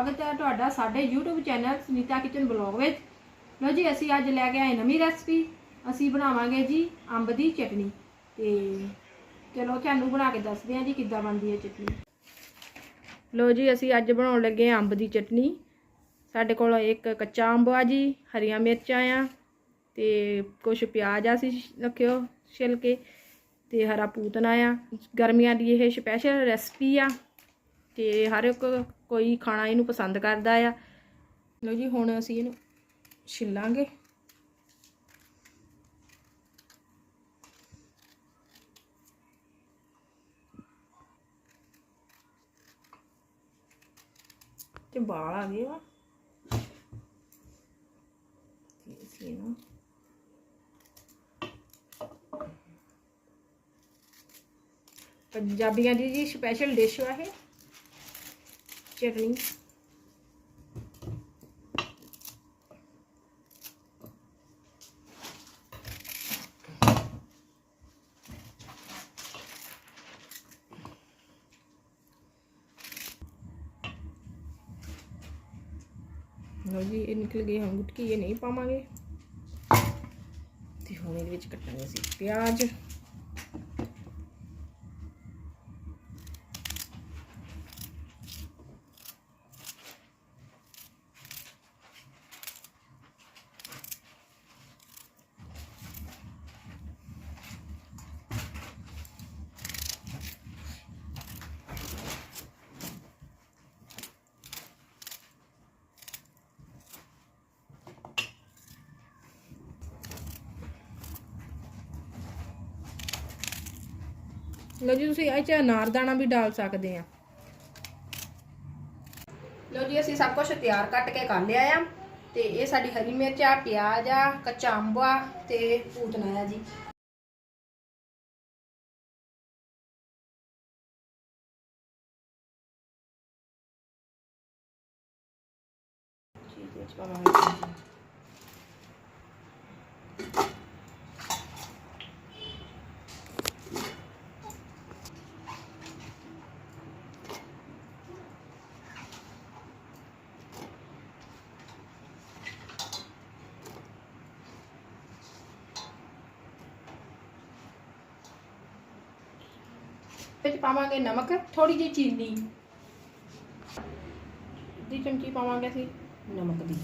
ਸਵਾਗਤ ਹੈ ਤੁਹਾਡਾ ਸਾਡੇ YouTube channel Sunita kitchen blog ਵਿੱਚ। ਲੋ ਜੀ, ਅਸੀਂ ਅੱਜ ਲੈ ਕੇ ਆਏ ਨਵੀਂ ਰੈਸਪੀ ਅਸੀਂ ਬਣਾਵਾਂਗੇ ਜੀ ਅੰਬ ਦੀ ਚਟਨੀ। ਤੇ ਚਲੋ, ਤੁਹਾਨੂੰ ਬਣਾ ਕੇ ਦੱਸਦੇ ਹਾਂ ਜੀ ਕਿੱਦਾਂ ਬਣਦੀ ਹੈ ਚਟਨੀ। ਲੋ ਜੀ, ਅਸੀਂ ਅੱਜ ਬਣਾਉਣ ਲੱਗੇ ਹਾਂ ਅੰਬ ਦੀ ਚਟਨੀ। ਸਾਡੇ ਕੋਲ ਇੱਕ ਕੱਚਾ ਅੰਬ ਆ ਜੀ, ਹਰੀਆਂ ਮਿਰਚਾਂ ਆ, ਤੇ ਕੁਝ ਪਿਆਜ਼ ਆ ਸੀ ਰੱਖਿਓ ਛਿਲ ਕੇ ਤੇ ਹਰਾ ਪੂਤਨਾ ਆ। ਗਰਮੀਆਂ ਦੀ ਇਹ ਸਪੈਸ਼ਲ ਰੈਸਪੀ ਆ। ਤੇ ਹਰ ਇੱਕ ਕੋਈ ਖਾਣਾ ਇਹਨੂੰ ਪਸੰਦ ਕਰਦਾ ਆ। ਲਓ ਜੀ, ਹੁਣ ਅਸੀਂ ਇਹਨੂੰ ਛਿੱਲਾਂਗੇ। ਤੇ ਬਾਲ ਆ ਗਏ ਵਾ ਅਸੀਂ ਇਹਨੂੰ ਪੰਜਾਬੀਆਂ ਦੀ ਜੀ ਸਪੈਸ਼ਲ ਡਿਸ਼ ਆ ਇਹ। ਚਟਨੀ ਲਓ ਜੀ, ਇਹ ਨਿਕਲ ਗਏ ਹੁਣ ਗੁਟਕੀ, ਇਹ ਨਹੀਂ ਪਾਵਾਂਗੇ। ਤੇ ਹੁਣ ਇਹਦੇ ਵਿੱਚ ਕੱਟਾਂਗੇ ਅਸੀਂ ਪਿਆਜ਼। ਲਓ ਜੀ, ਤੁਸੀਂ ਇਹ ਚ ਅਨਾਰਦਾਣਾ ਵੀ ਡਾਲ ਸਕਦੇ ਆ। ਲਓ ਜੀ, ਅਸੀਂ ਸਭ ਕੁਝ ਤਿਆਰ ਕੱਟ ਕੇ ਕਰ ਲਿਆ ਆ। ਤੇ ਇਹ ਸਾਡੀ ਹਰੀ ਮਿਰਚ ਆ, ਪਿਆਜ਼ ਆ, ਕੱਚਾ ਅੰਬ ਆ ਤੇ ਪੂਤਨਾ ਆ ਜੀ। ਚੀਜ਼ ਵਿੱਚ ਪਾਵਾਂਗੇ। ਵਿੱਚ ਪਾਵਾਂਗੇ ਨਮਕ ਥੋੜੀ ਜਿਹੀ ਚੀਨੀ। ਦੀ ਚਮਚੀ ਪਾਵਾਂਗੇ ਅਸੀਂ ਨਮਕ ਦੀ।